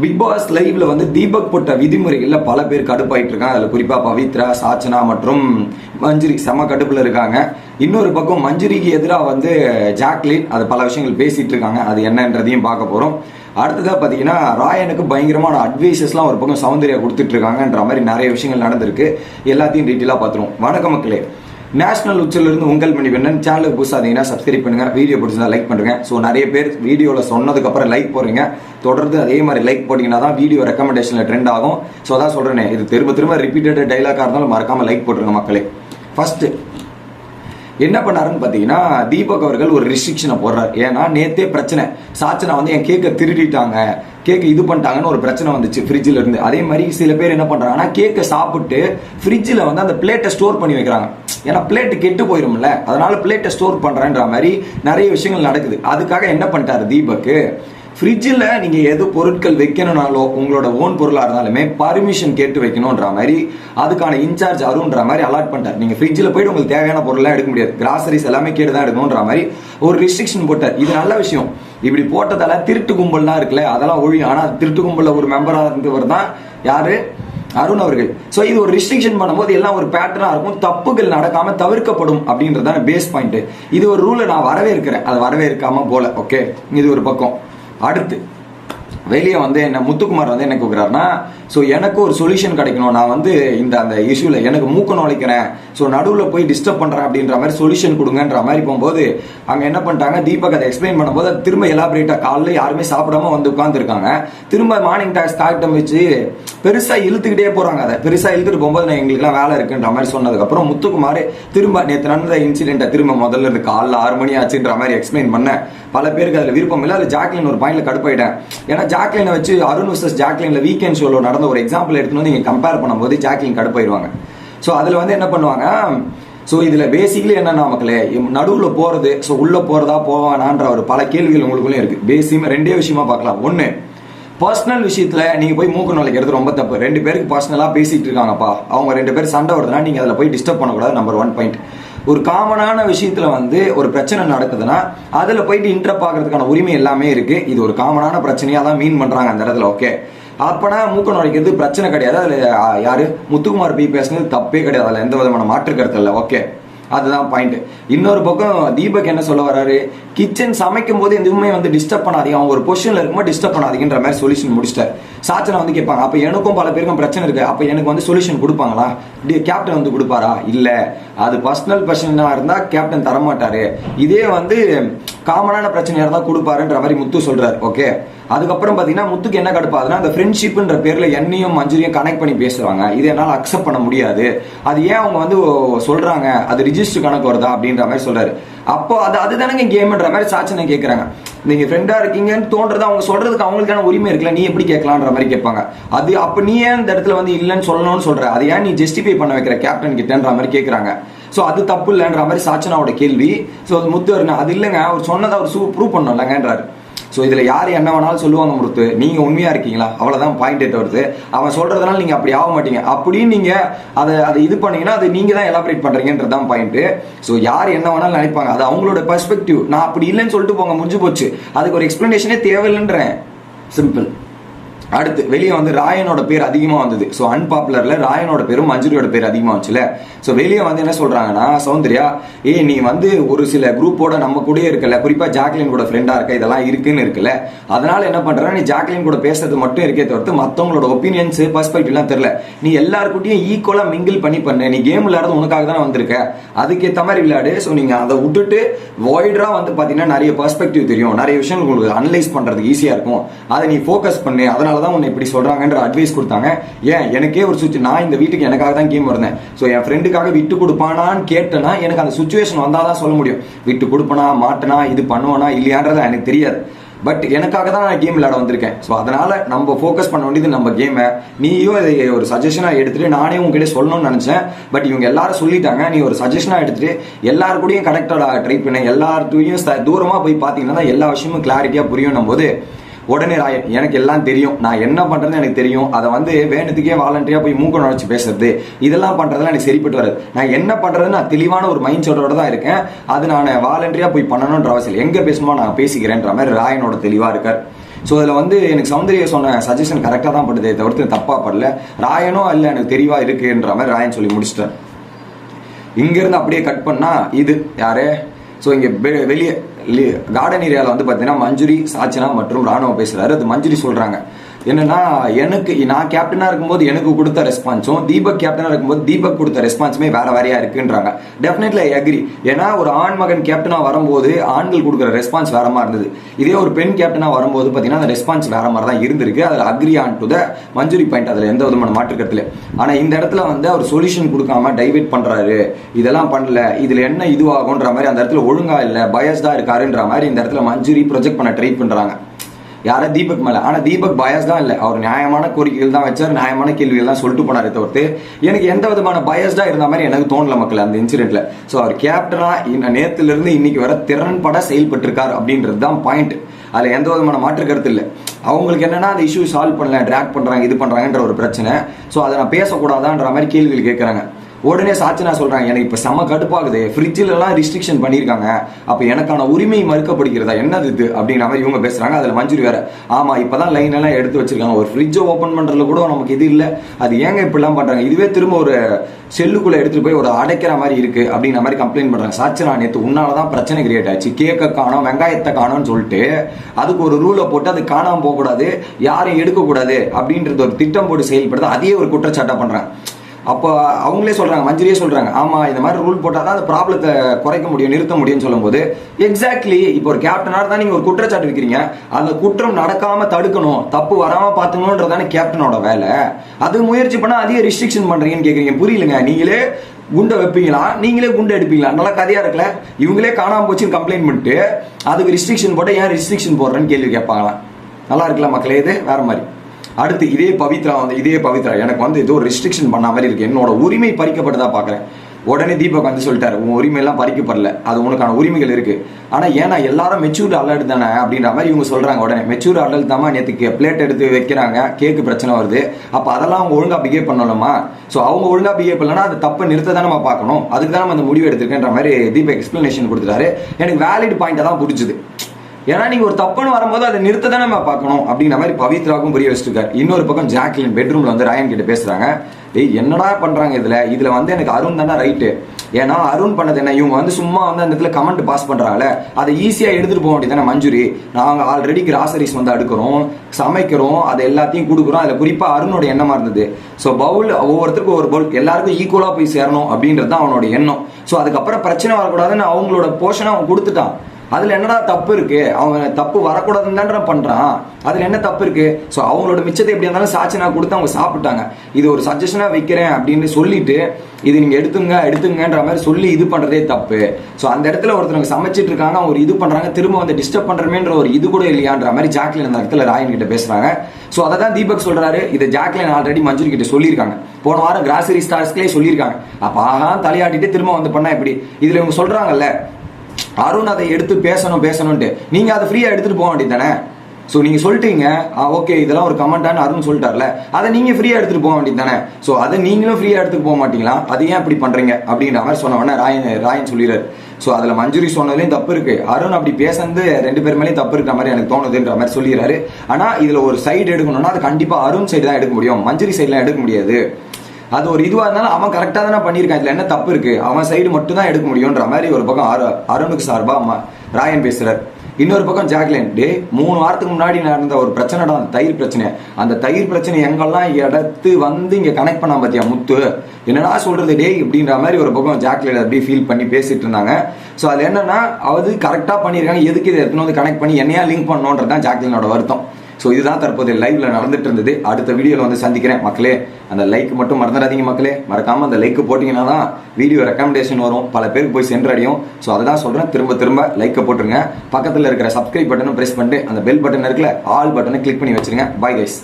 Big pass லைவ்ல வந்து தீபக் போட்ட விதிமுறைகள்ல பல பேர் கடுப்பாயிட்டு இருக்காங்க. அதுல குறிப்பா பவித்ரா சாச்சனா மற்றும் மஞ்சுரி செம கடுப்புல இருக்காங்க. இன்னொரு பக்கம் மஞ்சுரிக்கு எதிராக வந்து ஜாக்லின் அது பல விஷயங்கள் பேசிட்டு இருக்காங்க. அது என்னன்றதையும் பார்க்க போறோம். அடுத்ததாக பார்த்தீங்கன்னா ராயனுக்கு பயங்கரமான அட்வைசஸ்லாம் ஒரு பக்கம் சௌந்தர்யா கொடுத்துட்டு இருக்காங்கன்ற மாதிரி நிறைய விஷயங்கள் நடந்திருக்கு. எல்லாத்தையும் டீட்டெயிலாக பார்த்துருவோம். வணக்க மக்களே. நேஷனல் உச்சிலிருந்து உங்கள் மணிவண்ணன் சேனலுக்கு புதுசாதீங்கன்னா சப்ஸ்கிரைப் பண்ணுங்க வீடியோ பிடிச்சதா லைக் பண்ணுங்க. ஸோ நிறைய பேர் வீடியோவில் சொன்னதுக்கு அப்புறம் லைக் போடுறீங்க. தொடர்ந்து அதே மாதிரி லைக் போட்டீங்கன்னா தான் வீடியோ ரெக்கமெண்டேஷன்ல ட்ரெண்ட் ஆகும். ஸோ அதான் சொல்கிறேன் இது திரும்ப திரும்ப ரிப்பீட்டட் டைலாக்காக இருந்தாலும் மறக்காம லைக் போட்டுருங்க மக்களே. ஃபர்ஸ்ட் என்ன பண்ணாருன்னு பார்த்தீங்கன்னா தீபக் அவர்கள் ஒரு ரிஸ்ட்ரிக்ஷனை போடுறாரு. ஏன்னா நேத்தே பிரச்சனை. சாச்சனா வந்து என் கேக்கை திருடிட்டாங்க. கேக்கு இது பண்ணிட்டாங்கன்னு ஒரு பிரச்சனை வந்துச்சு ஃப்ரிட்ஜில் இருந்து. அதே மாதிரி சில பேர் என்ன பண்ணுறாங்கன்னா கேக்கை சாப்பிட்டு ஃப்ரிட்ஜில் வந்து அந்த பிளேட்டை ஸ்டோர் பண்ணி வைக்கிறாங்க. ஏன்னா பிளேட்டு கெட்டு போயிரும்ல. அதனால பிளேட்டை ஸ்டோர் பண்ணுறேன்ற மாதிரி நிறைய விஷயங்கள் நடக்குது. அதுக்காக என்ன பண்ணிட்டாரு தீபக்கு? ஃப்ரிட்ஜில் நீங்கள் எது பொருட்கள் வைக்கணும்னாலோ உங்களோட ஓன் பொருளாக இருந்தாலுமே பர்மிஷன் கேட்டு வைக்கணுன்ற மாதிரி அதுக்கான இன்சார்ஜ் அருன்ற மாதிரி அலாட் பண்ணிட்டார். நீங்கள் ஃப்ரிட்ஜில் போயிட்டு உங்களுக்கு தேவையான பொருள்லாம் எடுக்க முடியாது. கிராசரிஸ் எல்லாமே கேட்டு தான் எடுக்கணுன்ற மாதிரி ஒரு ரிஸ்ட்ரிக்ஷன் போட்டார். இது நல்ல விஷயம். இப்படி போட்டதால திருட்டு கும்பல்லாம் இருக்குல்ல அதெல்லாம் ஒழியும். ஆனால் திருட்டு கும்பலில் ஒரு மெம்பராக இருந்தவர் தான் யாரு? அருண் அவர்கள். ஸோ இது ஒரு ரிஸ்ட்ரிக்ஷன் பண்ணும்போது எல்லாம் ஒரு பேட்டர்னா இருக்கும். தப்புகள் நடக்காம தவிர்க்கப்படும் அப்படின்றதான பேஸ் பாயிண்ட் இது ஒரு ரூலை நான் வரவேற்கிறேன். வரவே வரவேற்காம போல. ஓகே இது ஒரு பக்கம். அடுத்து. வெளியே வந்து என்ன முத்துக்குமார் வந்து என்ன கூப்பிட்றாருன்னா ஸோ எனக்கு ஒரு சொல்யூஷன் கிடைக்கணும். நான் வந்து இந்த அந்த இஷ்யூவில் எனக்கு மூக்க நுழைக்கிறேன். ஸோ நடுவில் போய் டிஸ்டர்ப் பண்ணுறேன் அப்படின்ற மாதிரி சொல்யூஷன் கொடுங்கன்ற மாதிரி போகும்போது அங்கே என்ன பண்ணிட்டாங்க தீபக் அதை எக்ஸ்பிளைன் பண்ணும்போது திரும்ப எலாபரேட்டாக காலைல யாருமே சாப்பிடாம வந்து உட்காந்துருக்காங்க திரும்ப மார்னிங் டாக்ஸ் தாட்டம் வச்சு பெருசாக இழுத்துக்கிட்டே போகிறாங்க அதை. பெருசாக இழுத்துட்டு போகும்போது நான் எங்களுக்குலாம் வேலை இருக்குன்ற மாதிரி சொன்னதுக்கப்புறம் முத்துக்குமார் திரும்ப நேற்று நடந்த இன்சிடென்ட்டை திரும்ப முதல்ல இருந்து காலைல ஆறு மணி ஆச்சுன்ற மாதிரி எக்ஸ்பிளைன் பண்ணேன் பல பேருக்கு அதில் விருப்பம் இல்லை. அதில் ஜாக்லின் ஒரு பாயிண்ட்ல கடுப்பாயிட்டேன். ஏன்னா ஜாக்லினை வச்சு அருண் வர்சஸ் ஜாக்லின்ல வீக்கெண்ட் ஷோல நடந்த ஒரு எக்ஸாம்பிள் எடுத்துன்னு வந்து நீங்கள் கம்பேர் பண்ணும்போது ஜாக்லின் கடுப்பாயிடுவாங்க ஸோ அதில் வந்து என்ன பண்ணுவாங்க? ஸோ இதில் பேசிக்கலி என்னன்னா மக்களே நடுவில் போகிறது ஸோ உள்ளே போகிறதா போவானான்ற ஒரு பல கேள்விகள் உங்களுக்குள்ளே இருக்குது பேசியும் ரெண்டே விஷயமா பார்க்கலாம். ஒன்று பர்சனல் விஷயத்துல நீங்க போய் மூக்கு நுழைக்கிறது ரொம்ப தப்பு. ரெண்டு பேருக்கு பர்சனலா பேசிட்டு இருக்காங்கப்பா. அவங்க ரெண்டு பேரும் சண்டை வருதுன்னா நீங்க அதில் போய் டிஸ்டர்ப் பண்ணக்கூடாது நம்பர் ஒன் பாயிண்ட் ஒரு காமனான விஷயத்துல வந்து ஒரு பிரச்சனை நடக்குதுன்னா அதுல போயிட்டு இன்டர் ஆகிறதுக்கான உரிமை எல்லாமே இருக்கு. இது ஒரு காமனான பிரச்சனையா தான் மீன் பண்றாங்க அந்த இடத்துல ஓகே அப்பனா மூக்க நுழைக்கிறது பிரச்சனை கிடையாது. அதுல யாரு? முத்துக்குமார் பி பேசுனது தப்பே கிடையாது. அதுல எந்த விதமான மாற்று கருத்து இல்லை ஓகே அதுதான் பாயிண்ட் இன்னொரு பக்கம் தீபக் என்ன சொல்ல வராரு? கிச்சன் சமைக்கும் போது எதுவுமே வந்து டிஸ்டர்ப் பண்ணாதீங்க. அவங்க ஒரு பொசிஷன்ல இருக்கும்போது டிஸ்டர்ப் பண்ணாதீங்கன்ற மாதிரி சொல்யூஷன் முடிச்சிட்டார். சாச்சனை வந்து கேட்பாங்க அப்ப எனக்கும் பல பேருக்கும் பிரச்சனை இருக்கு. அப்ப எனக்கு வந்து சொல்யூஷன் கொடுப்பாங்களா? கேப்டன் வந்து கொடுப்பாரா? இல்ல. அது பர்சனல் பிரச்சனையா இருந்தா கேப்டன் தரமாட்டாரு. இதே வந்து காமனான பிரச்சனையா இருந்தா கொடுப்பாருன்ற மாதிரி முத்து சொல்றாரு. ஓகே அதுக்கப்புறம் பாத்தீங்கன்னா முத்துக்கு என்ன கடுப்பாதுன்னா அந்த ஃப்ரெண்ட்ஷிப்ன்ற பேர்ல என்னையும் மஞ்சுரியும் கனெக்ட் பண்ணி பேசுறாங்க. இது என்னால் அக்செப்ட் பண்ண முடியாது. அது ஏன் அவங்க வந்து சொல்றாங்க? அது ரிஜிஸ்டர் கணக்கு வருதா? அப்படின்ற மாதிரி சொல்றாரு. அப்போ அது அதுதானங்க கேம்ன்ற மாதிரி சாச்சனை கேட்கறாங்க நீங்க ஃப்ரெண்டா இருக்கீங்கன்னு தோன்றது அவங்க சொல்றதுக்கு அவங்களுக்கான உரிமை இருக்குல்ல? நீ எப்படி கேட்கலான்ற மாதிரி கேட்பாங்க. அது அப்ப நீ ஏன் இந்த இடத்துல வந்து இல்லைன்னு சொல்லணும்னு சொல்ற? அது ஏன் நீ ஜஸ்டிஃபை பண்ண வைக்கிற கேப்டன் கிட்டன்ற மாதிரி கேட்கறாங்க ஸோ அது தப்பு இல்லைன்ற மாதிரி சாச்சனாவோட கேள்வி. ஸோ முத்து அது இல்லைங்க. அவர் சொன்னதை அவர் ப்ரூவ் பண்ணணும் இல்லைங்கன்றாரு. ஸோ இதில் யார் என்ன வேணாலும் சொல்லுவாங்க முருத்து நீங்கள் உண்மையாக இருக்கீங்களா? அவ்வளோதான் பாயிண்ட் எட்டு வருது அவன் சொல்கிறதுனால நீங்கள் அப்படி ஆக மாட்டீங்க. அப்படின்னு நீங்கள் அதை அதை இது பண்ணீங்கன்னா அது நீங்கள் தான் எலாபரேட் பண்ணுறீங்கன்றதான் பாயிண்ட்டு ஸோ யார் என்ன வேணாலும் நினைப்பாங்க. அது அவங்களோட பெர்ஸ்பெக்டிவ் நான் அப்படி இல்லைன்னு சொல்லிட்டு போங்க முடிஞ்சு போச்சு. அதுக்கு ஒரு எக்ஸ்பிளனேஷனே தேவையில்லைன்றேன். சிம்பிள் அடுத்து வெளியே வந்து ராயனோட பேர் அதிகமாக வந்தது. ஸோ அன்பாப்புலரில் ராயனோட பேரும் மஞ்சுரியோட பேர் அதிகமாக வந்துச்சுல. ஸோ வெளியே வந்து என்ன சொல்கிறாங்கன்னா சௌந்தர்யா ஏய் நீ வந்து ஒரு சில குரூப்போட நம்ம கூடயே இருக்கல. குறிப்பாக ஜாக்லின் கூட ஃப்ரெண்டாக இருக்க. இதெல்லாம் இருக்குன்னு இருக்குல்ல அதனால் என்ன பண்ணுறா நீ ஜாக்லின் கூட பேசுறது மட்டும் இருக்கே தவிர்த்து மற்றவங்களோட ஒப்பீனியன்ஸ் பர்ஸ்பெக்டிவ்லாம் தெரியல நீ எல்லாருக்கிட்டையும் ஈக்குவலாக மிங்கிள் பண்ணி பண்ணு. நீ கேம் விளையாடுறது உனக்காக தானே வந்திருக்க. அதுக்கேற்ற மாதிரி விளையாடு. ஸோ நீங்கள் அதை விட்டுட்டு வாய்டராக வந்து பார்த்தீங்கன்னா நிறைய பர்ஸ்பெக்டிவ் தெரியும். நிறைய விஷயங்கள் உங்களுக்கு அனலைஸ் பண்ணுறதுக்கு ஈஸியாக இருக்கும். அதை நீ ஃபோக்கஸ் பண்ணு. அதனால் தான் உன்னை இப்படி சொல்றாங்கன்ற அட்வைஸ் கொடுத்தாங்க. ஏன்? எனக்கே ஒரு சுச்சு நான் இந்த வீட்டுக்கு எனக்காக தான் கேம் வந்தேன். ஸோ என் ஃப்ரெண்டுக்காக விட்டு கொடுப்பானான்னு கேட்டேன்னா எனக்கு அந்த சுச்சுவேஷன் வந்தாதான் சொல்ல முடியும். விட்டு கொடுப்பனா மாட்டனா இது பண்ணுவானா இல்லையான்றது எனக்கு தெரியாது. பட் எனக்காக தான் நான் கேம் விளையாட வந்திருக்கேன். ஸோ அதனால நம்ம ஃபோக்கஸ் பண்ண வேண்டியது நம்ம கேமை நீயும் இதை ஒரு சஜஷனாக எடுத்துகிட்டு நானே உங்ககிட்ட சொல்லணும்னு நினச்சேன். பட் இவங்க எல்லாரும் சொல்லிட்டாங்க. நீ ஒரு சஜஷனாக எடுத்துகிட்டு எல்லாரு கூடயும் கனெக்டடாக ட்ரை பண்ண. எல்லார்ட்டையும் தூரமாக போய் பார்த்தீங்கன்னா தான் எல்லா விஷயமும் கிளாரிட்டியாக புரியும் போது உடனே ராயன் எனக்கு எல்லாம் தெரியும். நான் என்ன பண்ணுறதுன்னு எனக்கு தெரியும். அதை வந்து வேணுத்துக்கே வாலண்டியாக போய் மூக்க நுழைச்சி பேசுறது. இதெல்லாம் பண்ணுறதுலாம் எனக்கு சரிப்பட்டு வராது. நான் என்ன பண்ணுறது நான் தெளிவான ஒரு மைண்ட் செட்டோட தான் இருக்கேன். அது நான் வாலண்டியாக போய் பண்ணணுன்ற அவசியம் இல்லை. பேசணுமோ நான் பேசிக்கிறேன்ற மாதிரி ராயனோட தெளிவாக இருக்கார். ஸோ அதில் வந்து எனக்கு சௌந்தரிய சொன்ன சஜஷன் கரெக்டாக தான் படுதே தவிர்த்து தப்பாக படல. ராயனும் இல்லை எனக்கு தெளிவாக இருக்குன்ற மாதிரி ராயன் சொல்லி முடிச்சிட்டேன் இங்கேருந்து அப்படியே கட் பண்ணால் இது. யாரு? ஸோ இங்கே வெளியே கார்டன் ஏரியாவில் வந்து பார்த்தீங்கன்னா மஞ்சுரி சாச்சனா மற்றும் ராணுவம் பேசுறாரு. அது மஞ்சுரி சொல்றாங்க. என்னன்னா எனக்கு நான் கேப்டனா இருக்கும்போது எனக்கு கொடுத்த ரெஸ்பான்ஸும் தீபக் கேப்டனா இருக்கும்போது தீபக் கொடுத்த ரெஸ்பான்ஸுமே வேற வேறையா இருக்குன்றாங்க. டெஃபினெட்லி ஐ அக்ரி ஏன்னா ஒரு ஆண் மகன் கேப்டனா வரும்போது ஆண்கள் கொடுக்குற ரெஸ்பான்ஸ் வேற மாதிரி இருந்தது. இதே ஒரு பெண் கேப்டனா வரும்போது பார்த்தீங்கன்னா அந்த ரெஸ்பான்ஸ் வேற மாதிரி தான் இருந்திருக்கு. அதில் agree on to the Manjuri point அதில் எந்த விதமான மாற்று கருத்துல ஆனா இந்த இடத்துல வந்து அவர் சொல்யூஷன் கொடுக்காம டைவெர்ட் பண்றாரு. இதெல்லாம் பண்ணல. இதுல என்ன இதுவாகுன்ற மாதிரி அந்த இடத்துல ஒழுங்கா இல்ல பயஸ்டா இருக்காருன்ற மாதிரி இந்த இடத்துல மஞ்சுரி ப்ரொஜெக்ட் பண்ண ட்ரை பண்றாங்க. யாரா தீபக் மேல. ஆனா தீபக் பயஸ் தான் இல்ல. அவர் நியாயமான கோரிக்கைகள் தான் வச்சார் நியாயமான கேள்விகள் தான் சொல்லிட்டு போனாரு தவிர்த்து எனக்கு எந்த விதமான பயஸ்டா இருந்த மாதிரி எனக்கு தோணல மக்கள் அந்த இன்சிடென்ட்ல சோ அவர் கேப்டனா இன்ன நேத்துல இருந்து இன்னைக்கு வர திறன்பட செயல்பட்டிருக்கார் அப்படின்றது தான் பாயிண்ட் அதுல எந்த விதமான மாற்று கருத்து இல்லை. அவங்களுக்கு என்னன்னா அந்த இஷ்யூ சால்வ் பண்ணல ட்ராக் பண்றாங்க இது பண்றாங்கன்ற ஒரு பிரச்சனை. சோ அதை நான் பேசக்கூடாதான்ற மாதிரி கேள்விகள் கேட்கறாங்க உடனே சாட்சினா சொல்றாங்க எனக்கு இப்ப செம கடுப்பாகுது. ஃப்ரிட்ஜில் எல்லாம் ரிஸ்ட்ரிக்ஷன் பண்ணியிருக்காங்க. அப்ப எனக்கான உரிமை மறுக்கப்படுகிறதா? என்னது இது? அப்படிங்கிற மாதிரி இவங்க பேசுறாங்க. அதுல மஞ்சுரி வேற. ஆமா இப்பதான் லைன் எல்லாம் எடுத்து வச்சிருக்காங்க. ஒரு ஃப்ரிட்ஜை ஓபன் பண்றதுல கூட நமக்கு இது இல்ல. அது ஏங்க இப்படிலாம் பண்றாங்க? இதுவே திரும்ப ஒரு செல்லுக்குள்ள எடுத்துட்டு போய் ஒரு அடைக்கிற மாதிரி இருக்கு அப்படிங்கிற மாதிரி கம்ப்ளைண்ட் பண்றாங்க. சாட்சினா நேத்து உன்னாலதான் பிரச்சனை கிரியேட் ஆச்சு. கேக்க காணோம் வெங்காயத்தை காணும்னு சொல்லிட்டு அதுக்கு ஒரு ரூலை போட்டு அது காணாம போக கூடாது யாரையும் எடுக்க கூடாது அப்படின்றது ஒரு திட்டம் போட்டு செயல்படுது. அதே ஒரு குற்றச்சாட்டா பண்றாங்க. அப்போ அவங்களே சொல்றாங்க மஞ்சுரியே சொல்றாங்க. ஆமா இந்த மாதிரி ரூல் போட்டால் தான் அந்த ப்ராப்ளத்தை குறைக்க முடியும் நிறுத்த முடியும்னு சொல்லும்போது எக்ஸாக்ட்லி இப்போ ஒரு கேப்டனாக தான் நீங்க ஒரு குற்றச்சாட்டு வைக்கிறீங்க. அந்த குற்றம் நடக்காம தடுக்கணும் தப்பு வராம பார்த்துக்கணுன்றதானே கேப்டனோட வேலை. அது முயற்சி பண்ணா அதிக ரிஸ்ட்ரிக்ஷன் பண்றீங்கன்னு கேக்குறீங்க. புரியலங்க. நீங்களே குண்டை வைப்பீங்களா? நீங்களே குண்டை எடுப்பீங்களா? நல்லா கதையா இருக்கல இவங்களே காணாம போச்சுன்னு கம்ப்ளைண்ட் பண்ணிட்டு அதுக்கு ரிஸ்ட்ரிக்ஷன் போட்டு ஏன் ரிஸ்ட்ரிக்ஷன் போடுறேன்னு கேள்வி கேட்பாங்களாம் நல்லா இருக்குல்ல மக்களே இது? வேற மாதிரி. அடுத்து இதே பவித்ரா வந்து இதே பவித்ரா எனக்கு வந்து ஏதோ ரெஸ்ட்ரிக்ஷன் பண்ண மாதிரி இருக்கு. என்னோட உரிமை பறிக்கப்பட்டதா பாக்குறேன். உடனே தீபக் வந்து சொல்லிட்டாரு உன் உரிமை எல்லாம் பறிக்கப்படல. அது உனக்கான உரிமைகள் இருக்கு. ஆனா ஏன்னா எல்லாரும் மெச்சூர் அலர்ட் தானே? அப்படின்ற மாதிரி இவங்க சொல்றாங்க உடனே. மெச்சூர் அலர்ட் தான் நேற்றுக்கு பிளேட் எடுத்து வைக்கிறாங்க கேக்கு பிரச்சனை வருது. அப்ப அதெல்லாம் அவங்க ஒழுங்கா பிஹேவ் பண்ணலாமா ஸோ அவங்க ஒழுங்கா பிஹேவ் பண்ணலன்னா அது தப்பு நிறுத்த தானே நம்ம பார்க்கணும். அதுக்கு தான் நம்ம அந்த முடிவு எடுத்திருக்கேன்ற மாதிரி தீபக் எக்ஸ்பிளனேஷன் கொடுத்துட்டாரு. எனக்கு வேலிட் பாயிண்டா தான் பிடிச்சது ஏன்னா நீங்க ஒரு தப்புன்னு வரும்போது அதை நிறுத்த தான் நம்ம பார்க்கணும். அப்படிங்கிற மாதிரி பவித்ராவுக்கும் புரிய வச்சிருக்காரு. இன்னொரு பக்கம் ஜாக்லின் பெட்ரூம்ல வந்து ராயன் கிட்ட பேசுறாங்க. ஏய் என்னடா பண்றாங்க இதுல? இதுல வந்து எனக்கு அருண் தானே ரைட்டு ஏன்னா அருண் பண்ணது என்ன? இவங்க வந்து சும்மா வந்து அந்த இடத்துல கமெண்ட் பாஸ் பண்றாங்கல்ல. அதை ஈஸியா எடுத்துட்டு போக வேண்டியதானே மஞ்சுரி. நாங்க ஆல்ரெடி கிராசரிஸ் வந்து அடுக்கிறோம் சமைக்கிறோம் அதை எல்லாத்தையும் கொடுக்குறோம். அதுல குறிப்பா அருணோட எண்ணமா இருந்தது. ஸோ பவுல் ஒவ்வொருத்தருக்கும் ஒரு பவுல் எல்லாருக்கும் ஈக்குவலா போய் சேரணும் அப்படின்றது தான் அவனோட எண்ணம். ஸோ அதுக்கப்புறம் பிரச்சனை வரக்கூடாதுன்னு அவங்களோட போர்ஷனை அவன் கொடுத்துட்டான். அதுல என்னடா தப்பு இருக்கு? அவன் தப்பு வரக்கூடாதுன்னு தானே பண்றான். அதுல என்ன தப்பு இருக்கு? ஸோ அவங்களோட மிச்சத்தை எப்படி இருந்தாலும் சாட்சினா கொடுத்து அவங்க சாப்பிட்டாங்க. இது ஒரு சஜஷனா வைக்கிறேன் அப்படின்னு சொல்லிட்டு இது நீங்க எடுத்துங்க எடுத்துங்கன்ற மாதிரி சொல்லி இது பண்றதே தப்பு. ஸோ அந்த இடத்துல ஒருத்தவங்க சமைச்சிட்டு இருக்காங்க அவங்க இது பண்றாங்க திரும்ப வந்து டிஸ்டர்ப் பண்றமேன்ற ஒரு இது கூட இல்லையான்ற மாதிரி ஜாக்லின் அந்த இடத்துல ராயன் கிட்ட பேசுறாங்க. ஸோ அதை தான் தீபக் சொல்றாரு. இதை ஜாக்லின் ஆல்ரெடி மஞ்சள் கிட்ட சொல்லியிருக்காங்க. போன வாரம் கிராசரி ஸ்டார்ஸ்லேயே சொல்லியிருக்காங்க. அப்ப ஆஹா தலையாட்டிட்டு திரும்ப வந்து பண்ணா எப்படி? இதுல இவங்க சொல்றாங்கல்ல அருண் அதை எடுத்து பேசணும் பேசணும்ட்டு நீங்க அதை ஃப்ரீயா எடுத்துட்டு போக வேண்டியது தானே ஸோ நீங்க சொல்லிட்டீங்க. ஓகே இதெல்லாம் ஒரு கமெண்டான்னு அருண் சொல்லிட்டார்ல. அதை நீங்க ஃப்ரீயா எடுத்துட்டு போக வேண்டியது தானே ஸோ அதை நீங்களும் ஃப்ரீயா எடுத்துட்டு போக மாட்டீங்களா? அது ஏன் இப்படி பண்றீங்க? அப்படின்ற மாதிரி சொன்ன உடனே ராயன் ராயன் சொல்லிடுறாரு. ஸோ அதில் மஞ்சுரி சொன்னதுலேயும் தப்பு இருக்கு. அருண் அப்படி பேசுறது ரெண்டு பேர் மேலேயும் தப்பு இருக்கிற மாதிரி எனக்கு தோணுதுன்ற மாதிரி சொல்லிடுறாரு. ஆனால் இதில் ஒரு சைடு எடுக்கணும்னா அது கண்டிப்பாக அருண் சைடு தான் எடுக்க முடியும். மஞ்சுரி சைட்லாம் எடுக்க முடியாது. அது ஒரு இதுவாக இருந்தாலும் அவன் கரெக்டாக தானே பண்ணியிருக்கான். இதில் என்ன தப்பு இருக்குது அவன் சைடு மட்டும் தான் எடுக்க முடியுன்ற மாதிரி ஒரு பக்கம் அரு- அருணுக்கு சார்பாக அம்மா ராயன் பேசுகிறார் இன்னொரு பக்கம் ஜாக்லின் டே மூணு வாரத்துக்கு முன்னாடி நடந்த ஒரு பிரச்சனை தான் தயிர் பிரச்சனை. அந்த தயிர் பிரச்சனை எங்கெல்லாம் எடுத்து வந்து இங்கே கனெக்ட் பண்ணான் பார்த்தியா முத்து? என்னடா சொல்றது டே இப்படின்ற மாதிரி ஒரு பக்கம் ஜாக்லேட் அப்படியே ஃபீல் பண்ணி பேசிட்டு இருந்தாங்க. ஸோ அது என்னன்னா அது கரெக்டாக பண்ணியிருக்காங்க. எதுக்கு இதை எடுத்துன்னு வந்து கனெக்ட் பண்ணி என்னையா லிங்க் பண்ணோன்றது தான் ஜாக்லினோட வருத்தம். ஸோ இதுதான் தற்போது லைவ்ல நடந்துட்டு இருந்தது. அடுத்த வீடியோவில் வந்து சந்திக்கிறேன். மக்களே அந்த லைக் மட்டும் மறந்துடாதீங்க மக்களே. மறக்காம அந்த லைக் போட்டிங்கன்னா தான் வீடியோ ரெக்கமெண்டேஷன் வரும். பல பேருக்கு போய் சென்றடையும். ஸோ அதை தான் சொல்றேன். திரும்ப திரும்ப லைக்கை போட்டுருங்க. பக்கத்தில் இருக்கிற சப்ஸ்கிரைப் பட்டனும் ப்ரெஸ் பண்ணிட்டு அந்த பெல் பட்டன் இருக்குல்ல ஆல் பட்டனை கிளிக் பண்ணி வச்சிருங்க. Bye guys